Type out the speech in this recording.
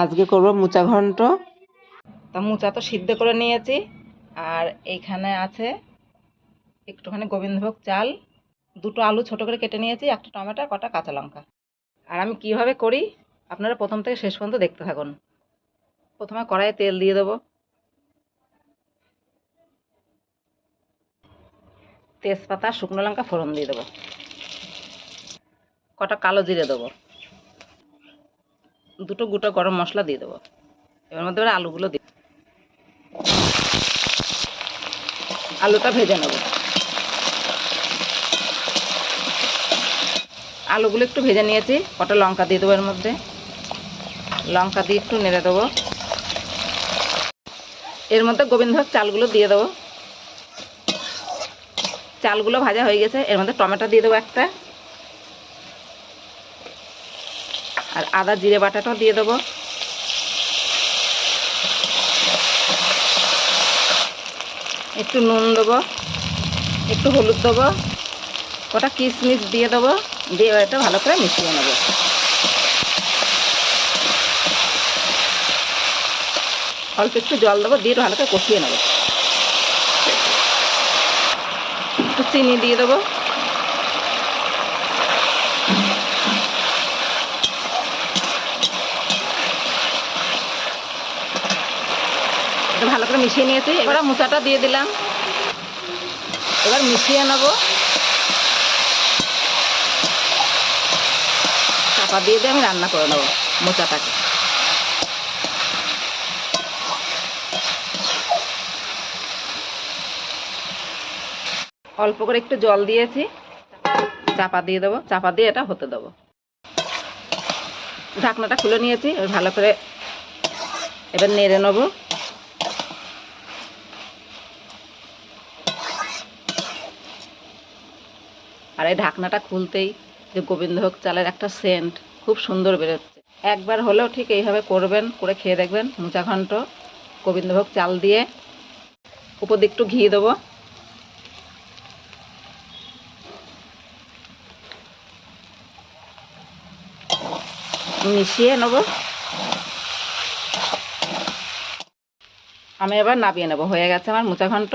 আজকে করব মুচা ঘন্ট। তা মুচা তো সিদ্ধ করে নিয়েছি। আর এইখানে আছে একটুখানি গোবিন্দভোগ চাল। দুটো আলু ছোট করে কেটে নিয়েছি, একটা টমেটো কটা কাঁচা লঙ্কা। আর আমি কীভাবে করি, আপনারা প্রথম থেকে শেষ পর্যন্ত দেখতে থাকুন। প্রথমে কড়াইয়ে তেল দিয়ে দেবো। তেজপাতা, শুকনো লঙ্কা, ফোড়ন দিয়ে দেবো। কটা কালো জিরে দেবো। দুটো গোটা গরম মশলা দিয়ে দেবো। এবার মধ্যে আলুগুলো দিই আলুটা ভেজে নেব। আলুগুলো একটু ভেজে নিয়েছি, কটা লঙ্কা দিয়ে দেবো এর মধ্যে। লঙ্কা দিয়ে একটু নেড়ে দেবো। এর মধ্যে গোবিন্দভোগ চালগুলো দিয়ে দেবো। চালগুলো ভাজা হয়ে গেছে, এর মধ্যে টমেটো দিয়ে দেবো একটা। আর আদা জিরে বাটাটাও দিয়ে দেবো। একটু নুন দেবো, একটু হলুদ দেবো, কটা কিশমিশ দিয়ে দেবো, দিয়ে এটা ভালো করে মিশিয়ে নেব। অল্প একটু জল দেবো, দিয়ে ভালো করে কষিয়ে নেব। একটু চিনি দিয়ে দেবো। এটা ভালো করে মিশিয়ে নিয়েছি। এবার মোচাটা দিয়ে দিলাম। এবার মিশিয়ে নেব। চাপা দিয়ে দিয়ে আমি রান্না করে নেব মোচাটাকে অল্প করে একটু জল দিয়েছি। চাপা দিয়ে দেবো। চাপা দিয়ে এটা হতে দেবো। ঢাকনাটা খুলে নিয়েছি। ভালো করে এবার নেড়ে নেব। আর এই ঢাকনাটা খুলতেই যে গোবিন্দভোগ চালের একটা সেন্ট খুব সুন্দর বেরোচ্ছে। একবার হলেও ঠিক এইভাবে করবেন, করে খেয়ে দেখবেন। মুচা ঘন্ট গোবিন্দভোগ চাল দিয়ে উপর একটু ঘি দেবো। মিশিয়ে নেব। আমি এবার নাবিয়ে নেব। হয়ে গেছে আমার মোচা ঘন্ট।